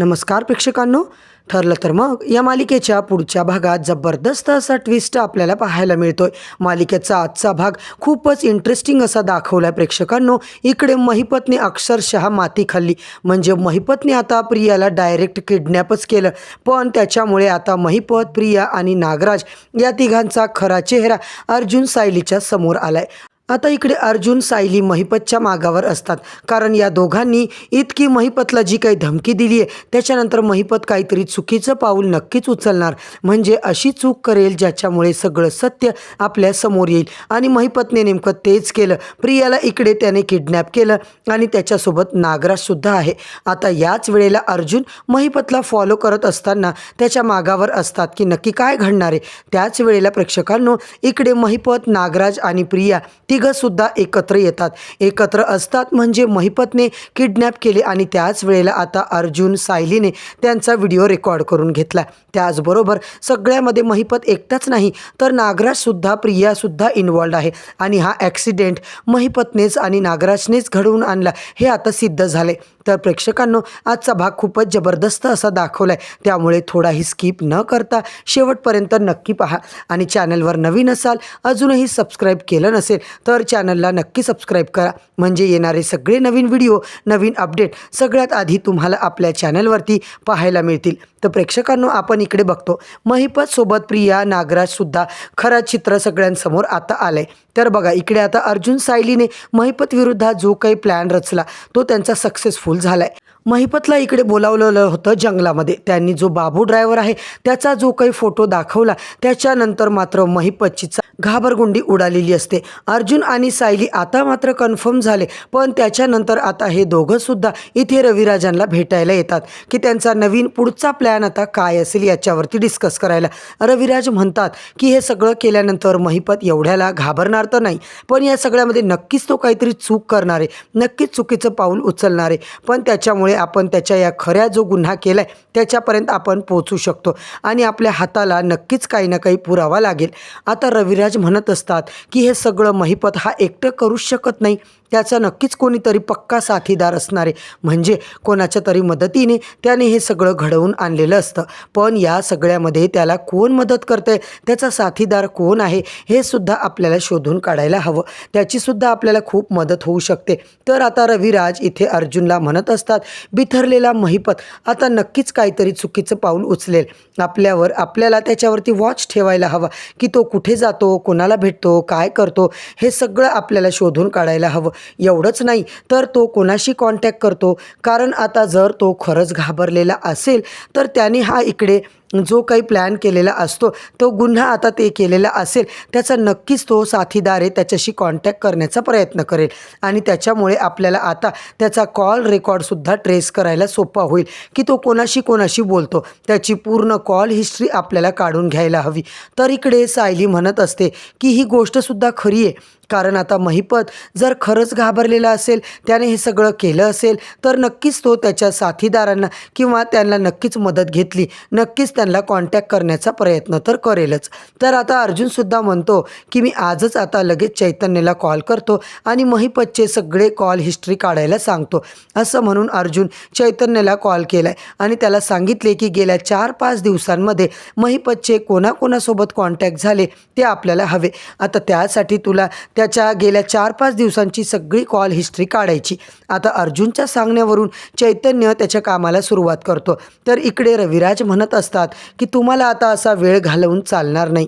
नमस्कार प्रेक्षकांनो. ठरलं तर मग या मालिकेच्या पुढच्या भागात जबरदस्त असा ट्विस्ट आपल्याला पाहायला मिळतोय. मालिकेचा आजचा भाग खूपच इंटरेस्टिंग असा दाखवलाय प्रेक्षकांनो. इकडे महिपतने अक्षरशः माती खाल्ली. म्हणजे महिपतने आता प्रियाला डायरेक्ट किडनॅपच केलं. पण त्याच्यामुळे आता महिपत प्रिया आणि नागराज या तिघांचा खरा चेहरा अर्जुन सायलीच्या समोर आलाय. आता इकडे अर्जुन सायली महिपतच्या मागावर असतात. कारण या दोघांनी इतकी महिपतला जी काही धमकी दिली आहे त्याच्यानंतर महिपत काहीतरी चुकीचं पाऊल नक्कीच उचलणार. म्हणजे अशी चूक करेल ज्याच्यामुळे सगळं सत्य आपल्यासमोर येईल. आणि महिपतने नेमकं तेच केलं. प्रियाला इकडे त्याने किडनॅप केलं आणि त्याच्यासोबत नागराजसुद्धा आहे. आता याच वेळेला अर्जुन महिपतला फॉलो करत असताना त्याच्या मागावर असतात की नक्की काय घडणार आहे? त्याच वेळेला प्रेक्षकांनो इकडे महिपत नागराज आणि प्रिया ती तिघंसुद्धा एकत्र येतात. एकत्र असतात म्हणजे महिपतने किडनॅप केले आणि त्याच वेळेला आता अर्जुन सायलीने त्यांचा व्हिडिओ रेकॉर्ड करून घेतला. त्याचबरोबर सगळ्यामध्ये महिपत एकटाच नाही तर नागराजसुद्धा प्रियासुद्धा इन्वॉल्ड आहे. आणि हा ॲक्सिडेंट महिपतनेच आणि नागराजनेच घडवून आणला हे आता सिद्ध झाले तर प्रेक्षकांनो आजचा भाग खूपच जबरदस्त असा दाखवला आहे त्यामुळे थोडाही स्किप न करता शेवटपर्यंत नक्की पहा. आणि चॅनलवर नवीन असाल अजूनही सबस्क्राईब केलं नसेल तर चॅनलला नक्की सबस्क्राईब करा. म्हणजे येणारे सगळे नवीन व्हिडिओ नवीन अपडेट सगळ्यात आधी तुम्हाला आपल्या चॅनलवरती पाहायला मिळतील. तर प्रेक्षकांनो आपण इकडे बघतो महिपत सोबत प्रिया नागराजसुद्धा खरं चित्र सगळ्यांसमोर आता आलंय. तर बघा इकडे आता अर्जुन सायलीने महिपत विरुद्ध जो काही प्लॅन रचला तो त्यांचा सक्सेसफुल झालाय. महिपतला इकडे बोलावलेलं होतं जंगलामध्ये. त्यांनी जो बाबू ड्रायव्हर आहे त्याचा जो काही फोटो दाखवला त्याच्यानंतर मात्र महिपतची घाबरगुंडी उडालेली असते. अर्जुन आणि सायली आता मात्र कन्फर्म झाले पण त्याच्यानंतर आता हे दोघं सुद्धा इथे रविराजांना भेटायला येतात की त्यांचा नवीन पुढचा प्लॅन आता काय असेल याच्यावरती डिस्कस करायला. रविराज म्हणतात की हे सगळं केल्यानंतर महिपत एवढ्याला घाबरणार तर नाही पण या सगळ्यामध्ये नक्कीच तो काहीतरी चूक करणार आहे नक्कीच चुकीचं पाऊल उचलणार आहे पण त्याच्यामुळे आपण त्याच्या या खऱ्या जो गुन्हा केला आहे त्याच्यापर्यंत आपण पोचू शकतो. आणि आपल्या हाताला नक्कीच काही ना काही पुरावा लागेल. आता रविराज म्हणत असतात की हे सगळं महिपत हा एकटं करूच शकत नाही. त्याचा नक्कीच कोणीतरी पक्का साथीदार असणारे म्हणजे कोणाच्या तरी मदतीने त्याने हे सगळं घडवून आणलेलं असतं. पण या सगळ्यामध्ये त्याला कोण मदत करतंय? त्याचा साथीदार कोण आहे? हे सुद्धा आपल्याला शोधून काढायला हवं. त्याचीसुद्धा आपल्याला खूप मदत होऊ शकते. तर आता रविराज इथे अर्जुनला म्हणत असतात बिथरलेला महिपत आता नक्कीच काहीतरी चुकीचं पाऊल उचलेल. आपल्यावर आपल्याला त्याच्यावरती वॉच ठेवायला हवा की तो कुठे जातो कोणाला भेटतो काय करतो? हे सगळं आपल्याला शोधून काढायला हवं. एवढंच नाही तर तो कोणाशी कॉन्टॅक्ट करतो? कारण आता जर तो खरंच घाबरलेला असेल तर त्याने हा इकडे जो काही प्लॅन केलेला असतो तो गुन्हा आता ते केलेला असेल त्याचा नक्कीच तो साथीदार आहे त्याच्याशी कॉन्टॅक्ट करण्याचा प्रयत्न करेल. आणि त्याच्यामुळे आपल्याला आता त्याचा कॉल रेकॉर्डसुद्धा ट्रेस करायला सोपा होईल की तो कोणाशी कोणाशी बोलतो. त्याची पूर्ण कॉल हिस्ट्री आपल्याला काढून घ्यायला हवी. तर इकडे सायली म्हणत असते की ही गोष्टसुद्धा खरी आहे. कारण आता महिपत जर खरंच घाबरलेला असेल त्याने हे सगळं केलं असेल तर नक्कीच तो त्याच्या साथीदारांना किंवा त्यांना नक्कीच मदत घेतली. नक्कीच त्यांना कॉन्टॅक्ट करण्याचा प्रयत्न तर करेलच. तर आता अर्जुनसुद्धा म्हणतो की मी आजच आता लगेच चैतन्यला कॉल करतो आणि महिपतचे सगळे कॉल हिस्ट्री काढायला सांगतो. असं म्हणून अर्जुन चैतन्यला कॉल केला आहे आणि त्याला सांगितले की गेल्या चार पाच दिवसांमध्ये महिपतचे कोणाकोणासोबत कॉन्टॅक्ट झाले ते आपल्याला हवे. आता त्यासाठी तुला त्याच्या गेल्या चार पाच दिवसांची सगळी कॉल हिस्ट्री काढायची. आता अर्जुनच्या सांगण्यावरून चैतन्य त्याच्या कामाला सुरुवात करतो. तर इकडे रविराज म्हणत असतात की तुम्हाला आता असा वेळ घालवून चालणार नाही.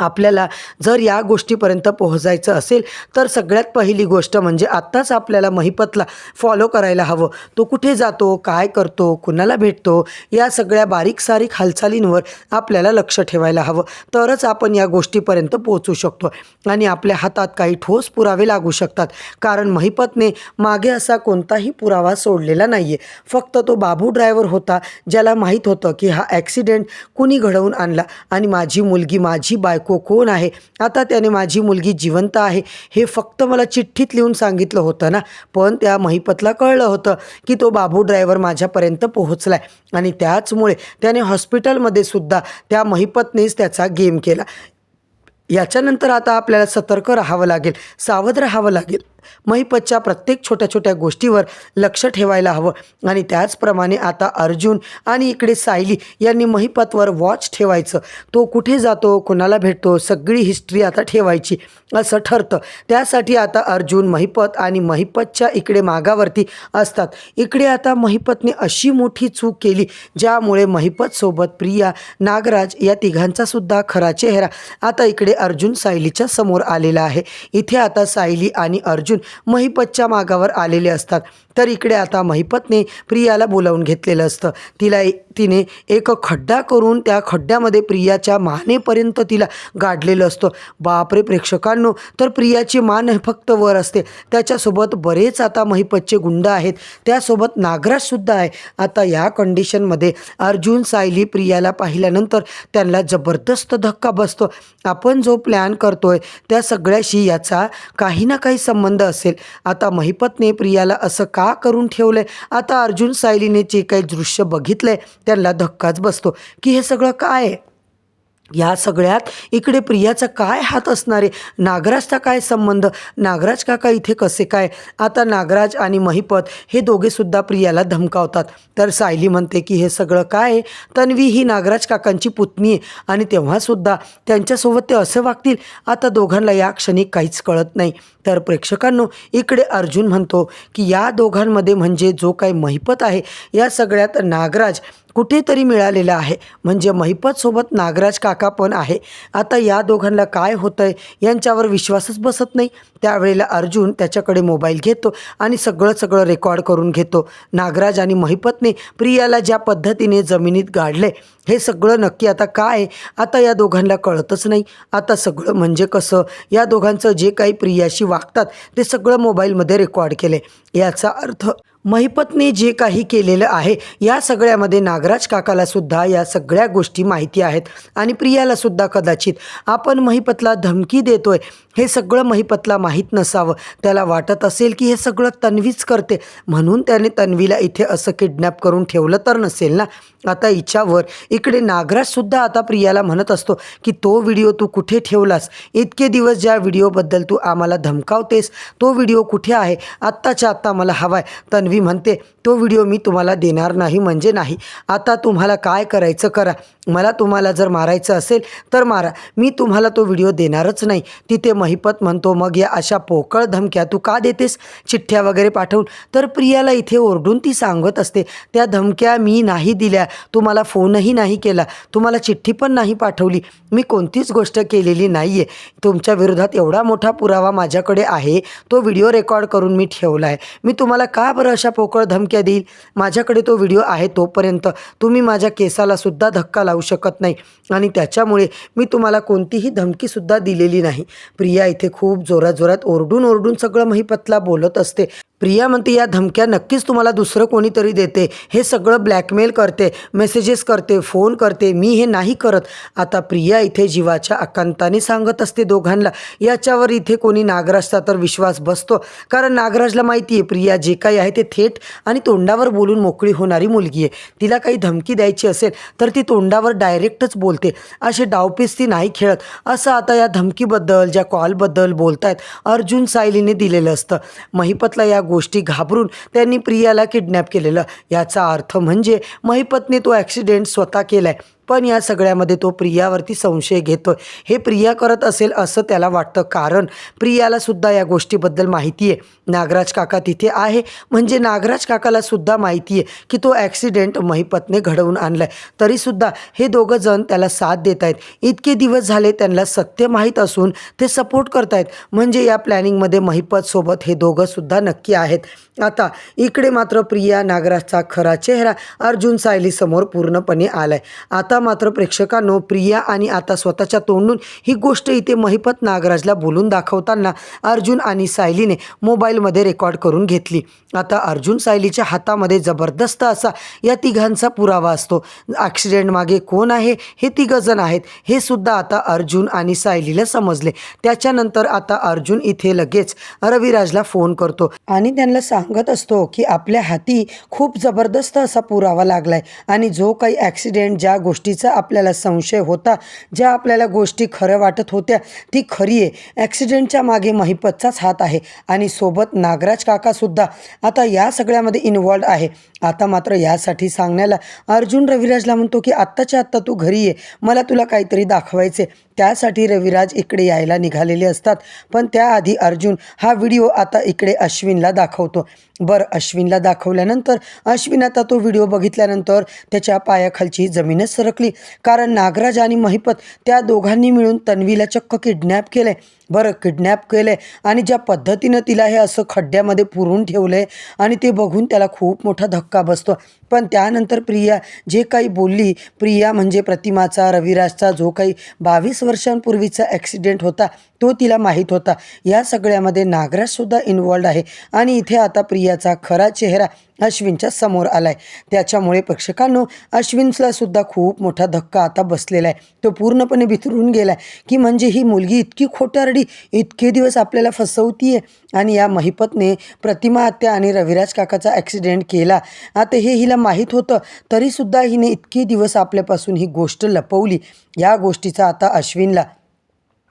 आपल्याला जर या गोष्टीपर्यंत पोहोचायचं असेल तर सगळ्यात पहिली गोष्ट म्हणजे आत्ताच आपल्याला महिपतला फॉलो करायला हवं. तो कुठे जातो काय करतो कुणाला भेटतो या सगळ्या बारीक सारीक हालचालींवर आपल्याला लक्ष ठेवायला हवं. तरच आपण या गोष्टीपर्यंत पोहोचू शकतो आणि आपल्या हातात काही ठोस पुरावे लागू शकतात. कारण महिपतने मागे असा कोणताही पुरावा सोडलेला नाही आहे फक्त तो बाबू ड्रायव्हर होता ज्याला माहीत होतं की हा ॲक्सिडेंट कुणी घडवून आणला आणि माझी मुलगी माझी बायको कोण आहे? आता त्याने माझी मुलगी जिवंत आहे. हे फक्त मला चिठ्ठीत लिहून सांगितलं होतं ना. पण त्या महिपतला कळलं होतं की तो बाबू ड्रायव्हर माझ्यापर्यंत पोहोचला आहे आणि त्याचमुळे त्याने हॉस्पिटलमध्ये सुद्धा त्या महिपतनेच त्याचा गेम केला. याच्यानंतर आता आपल्याला सतर्क राहावं लागेल सावध राहावं लागेल. महिपतच्या प्रत्येक छोट्या छोट्या गोष्टीवर लक्ष ठेवायला हवं. आणि त्याचप्रमाणे आता अर्जुन आणि इकडे सायली यांनी महिपतवर वॉच ठेवायचं. तो कुठे जातो कोणाला भेटतो सगळी हिस्ट्री आता ठेवायची असं ठरतं. त्यासाठी आता अर्जुन महिपत आणि महिपतच्या इकडे मागावरती असतात. इकडे आता महिपतने अशी मोठी चूक केली ज्यामुळे महिपतसोबत प्रिया नागराज या तिघांचा सुद्धा खरा चेहरा आता इकडे अर्जुन सायलीच्या समोर आलेला आहे. इथे आता सायली आणि अर्जुन महिपतच्या मागावर आलेले असतात. तर इकडे आता महिपतने प्रियाला बोलावून घेतलेलं असतं. तिला तिने एक खड्डा करून त्या खड्ड्यामध्ये प्रियाच्या मानेपर्यंत तिला गाडलेलं असतं. बापरे प्रेक्षकांनो तर प्रियाची मान फक्त वर असते. त्याच्यासोबत बरेच आता महिपतचे गुंड आहेत. त्यासोबत नागराजसुद्धा आहे. आता या कंडिशनमध्ये अर्जुन सायली प्रियाला पाहिल्यानंतर त्यांना जबरदस्त धक्का बसतो. आपण जो प्लॅन करतोय त्या सगळ्याशी याचा काही ना काही संबंध असेल. आता महिपतने प्रियाला असं का करून ठेवलंय? आता अर्जुन सायलीने जे काही दृश्य बघितलंय त्यांना धक्काच बसतो. की हे सगळं काय आहे? या सगळ्यात इकडे प्रियाचा काय हात असणारे नागराजचा काय संबंध? नागराज काका इथे कसे काय? आता नागराज आणि महिपत हे दोघेसुद्धा प्रियाला धमकावतात. तर सायली म्हणते की हे सगळं काय आहे? तन्वी ही नागराज काकांची पुतणी आहे आणि तेव्हासुद्धा त्यांच्यासोबत ते असं वागतील. आता दोघांना या क्षणी काहीच कळत नाही. तर प्रेक्षकांनो इकडे अर्जुन म्हणतो की या दोघांमध्ये म्हणजे जो काही महिपत आहे या सगळ्यात नागराज कुठेतरी मिळालेला आहे. म्हणजे महिपतसोबत नागराज काका पण आहे. आता या दोघांना काय होतं आहे यांच्यावर विश्वासच बसत नाही. त्यावेळेला अर्जुन त्याच्याकडे मोबाईल घेतो आणि सगळं सगळं रेकॉर्ड करून घेतो. नागराज आणि महिपतने प्रियाला ज्या पद्धतीने जमिनीत गाडले हे सगळं नक्की आता काय आहे? आता या दोघांना कळतच नाही. आता सगळं म्हणजे कसं? या दोघांचं जे काही प्रियाशी वागतात ते सगळं मोबाईलमध्ये रेकॉर्ड केले याचा अर्थ महिपतने जे काही केलेलं आहे या सगळ्यामध्ये नागराज काकाला सुद्धा या सगळ्या गोष्टी माहिती आहेत. आणि प्रियाला सुद्धा कदाचित आपण महिपतला धमकी देतोय हे सगळं महिपतला माहीत नसावं. त्याला वाटत असेल की हे सगळं तन्वीच करते. म्हणून त्याने तन्वीला इथे असं किडनॅप करून ठेवलं तर नसेल ना? आता हिच्यावर इकडे नागराजसुद्धा आता प्रियाला म्हणत असतो की तो व्हिडिओ तू कुठे ठेवलास? इतके दिवस ज्या व्हिडिओबद्दल तू आम्हाला धमकावतेस तो व्हिडिओ कुठे आहे? आत्ताच्या आत्ता मला हवाय. तन्वी म्हणते तो व्हिडिओ मी तुम्हाला देणार नाही म्हणजे नाही. आता तुम्हाला काय करायचं करा. मला तुम्हाला जर मारायचं असेल तर मारा. मी तुम्हाला तो व्हिडिओ देणारच नाही. तिथे महिपत म्हणतो मग या अशा पोकळ धमक्या तू का देतेस? चिठ्ठ्या वगैरे पाठवून. तर प्रियाला इथे ओरडून ती सांगत असते त्या धमक्या मी नाही दिल्या. तुम्हाला फोनही नाही केला. तुम्हाला चिठ्ठी पण नाही पाठवली. मी कोणतीच गोष्ट केलेली नाही आहे तुमच्या विरोधात एवढा मोठा पुरावा माझ्याकडे आहे. तो व्हिडिओ रेकॉर्ड करून मी ठेवला आहे मी तुम्हाला का बरं अशा पोकळ धमक्या देईल. माझ्याकडे तो व्हिडिओ आहे तोपर्यंत तुम्ही माझ्या केसाला सुद्धा धक्का लावू शकत नाही. आणि त्याच्यामुळे मी तुम्हाला कोणतीही धमकीसुद्धा दिलेली नाही. प्रिया इथे खूप जोरात जोरात ओरडून ओरडून सगळं महिपतला बोलत असते. प्रिया म्हणते या धमक्या नक्कीच तुम्हाला दुसरं कोणीतरी देते. हे सगळं ब्लॅकमेल करते मेसेजेस करते फोन करते. मी हे नाही करत. आता प्रिया इथे जीवाच्या आकांताने सांगत असते दोघांना याच्यावर इथे कोणी नागराजचा तर विश्वास बसतो. कारण नागराजला माहिती आहे प्रिया जे काही आहे ते थेट आणि तोंडावर बोलून मोकळी होणारी मुलगी आहे. तिला काही धमकी द्यायची असेल तर ती तोंडावर डायरेक्टच बोलते. असे डावपीस ती नाही खेळत. असं आता या धमकीबद्दल ज्या कॉलबद्दल बोलतायत अर्जुन सायलीने दिलेलं असतं. महिपतला या गोष्टी घाबरून त्यांनी प्रियाला किडनॅप केलेलं. याचा अर्थ म्हणजे महिपतने तो ॲक्सिडेंट स्वतः केला आहे पण या सगळ्यामध्ये तो प्रियावरती संशय घेतोय. हे प्रिया करत असेल असं त्याला वाटतं. कारण प्रियाला सुद्धा या गोष्टीबद्दल माहिती आहे. नागराज काका तिथे आहे. म्हणजे नागराज काकाला सुद्धा माहिती आहे की तो ॲक्सिडेंट महिपतने घडवून आणला आहे तरीसुद्धा हे दोघं जण त्याला साथ देत आहेत. इतके दिवस झाले त्यांना सत्य माहीत असून ते सपोर्ट करतायत. म्हणजे या प्लॅनिंगमध्ये महिपतसोबत हे दोघंसुद्धा नक्की आहेत. आता इकडे मात्र प्रिया नागराजचा खरा चेहरा अर्जुन सायलीसमोर पूर्णपणे आलाय. आता मात्र प्रेक्षकांनो प्रिया आणि आता स्वतःच्या तोंडून ही गोष्ट इथे महिपत नागराजला बोलून दाखवताना अर्जुन आणि सायलीने मोबाईलमध्ये रेकॉर्ड करून घेतली. आता अर्जुन सायलीच्या हातामध्ये जबरदस्त असा या तिघांचा पुरावा असतो. ॲक्सिडेंट मागे कोण आहे? हे तिघंजण आहेत. हे सुद्धा आता अर्जुन आणि सायलीला समजले. त्याच्यानंतर आता अर्जुन इथे लगेच रविराजला फोन करतो आणि त्यांना सांगत असतो की आपल्या हाती खूप जबरदस्त असा पुरावा लागलाय आणि जो काही ॲक्सिडेंट ज्या गोष्टी गोष्टीचा आपल्याला संशय होता. ज्या आपल्याला गोष्टी खरं वाटत होत्या ती खरी आहे. ॲक्सिडेंटच्या मागे महिपतचाच हात आहे आणि सोबत नागराज काकासुद्धा आता या सगळ्यामध्ये इन्वॉल्ड आहे. आता मात्र यासाठी सांगण्याला अर्जुन रविराजला म्हणतो की आत्ताच्या आत्ता तू घरी ये. मला तुला काहीतरी दाखवायचे त्यासाठी रविराज इकडे यायला निघालेले असतात. पण त्याआधी अर्जुन हा व्हिडिओ आता इकडे अश्विनला दाखवतो. बरं अश्विनला दाखवल्यानंतर अश्विन आता तो व्हिडिओ बघितल्यानंतर त्याच्या पायाखालची जमीनच सरकली. कारण नागराज आणि महिपत त्या दोघांनी मिळून तन्वीला चक्क किडनॅप केलं बरं किडनॅप केलं आणि ज्या पद्धतीनं तिला हे असं खड्ड्यामध्ये पुरून ठेवलं आहे आणि ते बघून त्याला खूप मोठा धक्का बसतो. पण त्यानंतर प्रिया जे काही बोलली प्रिया म्हणजे प्रतिमाचा रविराजचा जो काही बावीस वर्षांपूर्वीचा ॲक्सिडेंट होता तो तिला माहीत होता. या सगळ्यामध्ये नागराजसुद्धा इन्वॉल्ड आहे आणि इथे आता प्रियाचा खरा चेहरा अश्विनच्या समोर आलाय. त्याच्यामुळे प्रेक्षकांनो अश्विनला सुद्धा खूप मोठा धक्का आता बसलेला आहे. तो पूर्णपणे बिथरून गेला की म्हणजे ही मुलगी इतकी खोटारडी इतके दिवस आपल्याला फसवतीये आणि या महिपतने प्रतिमा आत्या आणि रविराज काकाचा ॲक्सिडेंट केला. आता हे हिला माहीत होतं तरीसुद्धा हिने इतके दिवस आपल्यापासून ही गोष्ट लपवली. या गोष्टीचा आता अश्विनला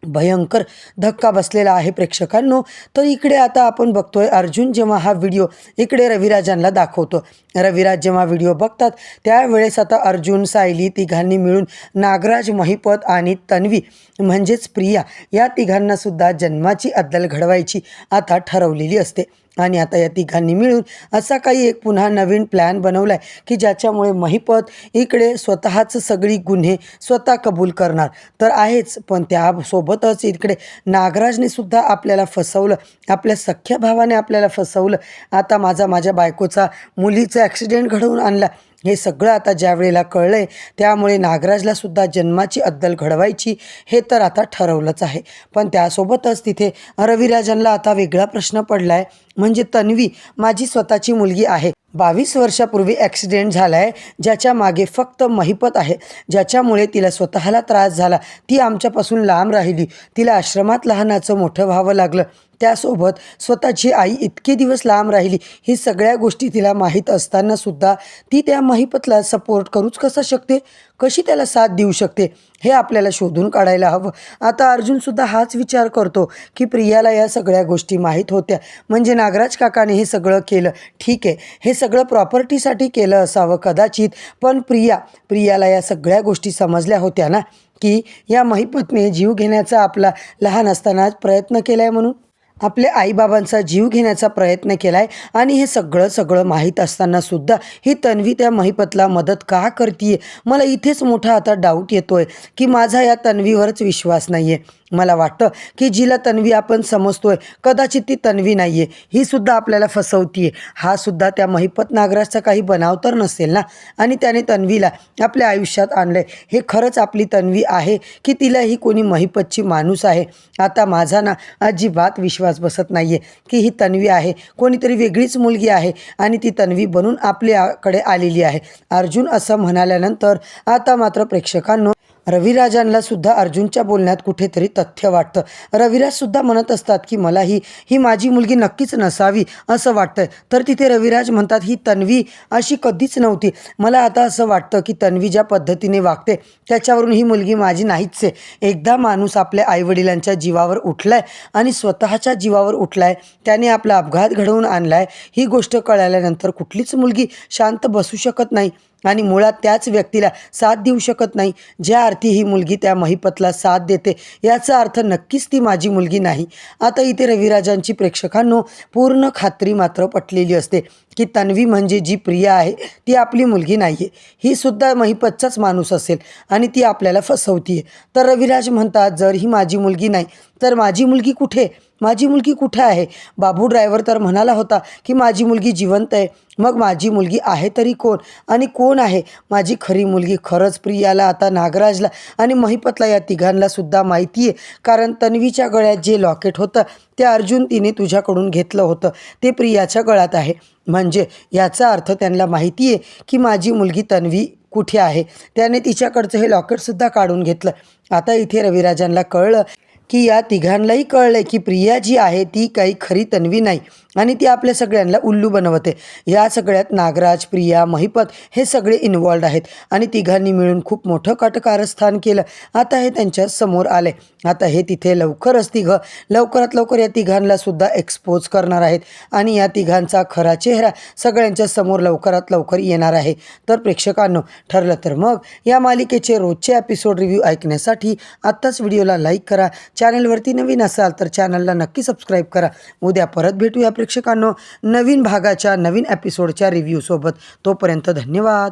भयंकर धक्का बसलेला आहे प्रेक्षकांनो. तर इकडे आता आपण बघतोय अर्जुन जेव्हा हा व्हिडिओ इकडे रविराजांना दाखवतो. रविराज जेव्हा व्हिडिओ बघतात त्यावेळेस आता अर्जुन सायली तिघांनी मिळून नागराज महिपत आणि तन्वी म्हणजेच प्रिया या तिघांनासुद्धा जन्माची अद्दल घडवायची आता ठरवलेली असते. आणि आता या तिघांनी मिळून असा काही एक पुन्हा नवीन प्लॅन बनवला आहे की ज्याच्यामुळे महिपत इकडे स्वतःच सगळी गुन्हे स्वतः कबूल करणार. तर आहेच पण त्यासोबतच इकडे नागराजने सुद्धा आपल्याला फसवलं. आपल्या सख्या भावाने आपल्याला फसवलं. आता माझा माझ्या बायकोचा मुलीचा ॲक्सिडेंट घडवून आणला. हे सगळं आता ज्या वेळेला कळलं आहे त्यामुळे नागराजला सुद्धा जन्माची अद्दल घडवायची हे तर आता ठरवलंच आहे. पण त्यासोबतच तिथे रविराजनला आता वेगळा प्रश्न पडला आहे म्हणजे तन्वी माझी स्वतःची मुलगी आहे. बावीस वर्षापूर्वी ॲक्सिडेंट झाला आहे ज्याच्या मागे फक्त महिपत आहे. ज्याच्यामुळे तिला स्वतःला त्रास झाला. ती आमच्यापासून लांब राहिली. तिला आश्रमात लहानाचं मोठं व्हावं लागलं. त्यासोबत स्वतःची आई इतके दिवस लांब राहिली. ही सगळ्या गोष्टी तिला माहीत असतानासुद्धा ती त्या महिपतला सपोर्ट करूच कसा शकते? कशी त्याला साथ देऊ शकते हे आपल्याला शोधून काढायला हवं. आता अर्जुनसुद्धा हाच विचार करतो की प्रियाला या सगळ्या गोष्टी माहीत होत्या. म्हणजे नागराज काकाने हे सगळं केलं. ठीक आहे हे सगळं प्रॉपर्टीसाठी केलं असावं कदाचित. पण प्रिया प्रियाला या सगळ्या गोष्टी समजल्या होत्या ना की या महिपतने जीव घेण्याचा आपला लहान असतानाच प्रयत्न केला आहे म्हणून? आपल्या आईबाबांचा जीव घेण्याचा प्रयत्न केला आहे आणि हे सगळं सगळं माहीत असताना सुद्धा ही तन्वी त्या महिपतला मदत का करते मला इथेच मोठा आता डाऊट येतो आहे की माझा या तन्वीवरच विश्वास नाही आहे मला वाटतं की जिला तन्वी आपण समजतोय कदाचित ती तन्वी नाही आहे ही सुद्धा आपल्याला फसवतीये. हा सुद्धा त्या महिपत नागराजचा काही बनाव तर नसेल ना? आणि त्याने तन्वीला आपल्या आयुष्यात आणलं हे खरंच आपली तन्वी आहे की तिला ही कोणी महिपतची माणूस आहे? आता माझा ना अजिबात विश्वास बसत नाही आहे की ही तन्वी आहे. कोणीतरी वेगळीच मुलगी आहे आणि ती तन्वी बनून आपल्याकडे आलेली आहे. अर्जुन असं म्हणाल्यानंतर आता मात्र प्रेक्षकांनो रविराजांना सुद्धा अर्जुनच्या बोलण्यात कुठेतरी तथ्य वाटतं. रविराज सुद्धा म्हणत असतात की मला ही ही माझी मुलगी नक्कीच नसावी असं वाटतंय. तर तिथे रविराज म्हणतात ही तन्वी अशी कधीच नव्हती. मला आता असं वाटतं की तन्वी ज्या पद्धतीने वागते त्याच्यावरून ही मुलगी माझी नाहीच आहे एकदा माणूस आपल्या आईवडिलांच्या जीवावर उठलाय आणि स्वतःच्या जीवावर उठलाय त्याने आपला अपघात घडवून आणलाय ही गोष्ट कळाल्यानंतर कुठलीच मुलगी शांत बसू शकत नाही. आणि मुळात त्याच व्यक्तीला साथ देऊ शकत नाही. ज्या अर्थी ही मुलगी त्या महिपतला साथ देते याचा अर्थ नक्कीच ती माझी मुलगी नाही. आता इथे रविराजांची प्रेक्षकांनो पूर्ण खात्री मात्र पटलेली असते की तन्वी म्हणजे जी प्रिया आहे ती आपली मुलगी नाही आहे ही सुद्धा महिपतचाच माणूस असेल आणि ती आपल्याला फसवतीये. तर रविराज म्हणतात जर ही माझी मुलगी नाही तर माझी मुलगी कुठे? माझी मुलगी कुठे आहे? बाबू ड्रायव्हर तर म्हणाला होता की माझी मुलगी जिवंत आहे. मग माझी मुलगी आहे तरी कोण? आणि कोण आहे? माझी खरी मुलगी खरंच प्रियाला आता नागराजला आणि महिपतला या तिघांना सुद्धा माहिती आहे. कारण तन्वीच्या गळ्यात जे लॉकेट होतं ते अर्जुन तिने तुझ्याकडून घेतलं होतं. ते प्रियाच्या गळ्यात आहे. म्हणजे याचा अर्थ त्यांना माहिती आहे की माझी मुलगी तन्वी कुठे आहे? त्याने तिच्याकडचं हे लॉकेटसुद्धा काढून घेतलं. आता इथे रविराजांना कळलं की या तिघांनाही कळलंय की प्रिया जी आहे ती काही खरी तन्वी नाही आणि ती आपल्या सगळ्यांना उल्लू बनवते. या सगळ्यात नागराज प्रिया महिपत हे सगळे इन्वॉल्ड आहेत आणि तिघांनी मिळून खूप मोठं कटकारस्थान केलं. आता हे त्यांच्यासमोर आले. आता हे तिथे लवकरच तिघं लवकरात लवकर या तिघांना सुद्धा एक्सपोज करणार आहेत आणि या तिघांचा खरा चेहरा सगळ्यांच्या समोर लवकरात लवकर येणार आहे. तर प्रेक्षकांनो ठरलं तर मग या मालिकेचे रोजचे एपिसोड रिव्ह्यू ऐकण्यासाठी आत्ताच व्हिडिओला लाईक करा. चॅनलवरती नवीन असाल तर चॅनलला नक्की सबस्क्राईब करा. उद्या परत भेटूया प्रेक्षकांनो नवीन भागाच्या नवीन एपिसोडच्या रिव्ह्यूसोबत. तोपर्यंत धन्यवाद.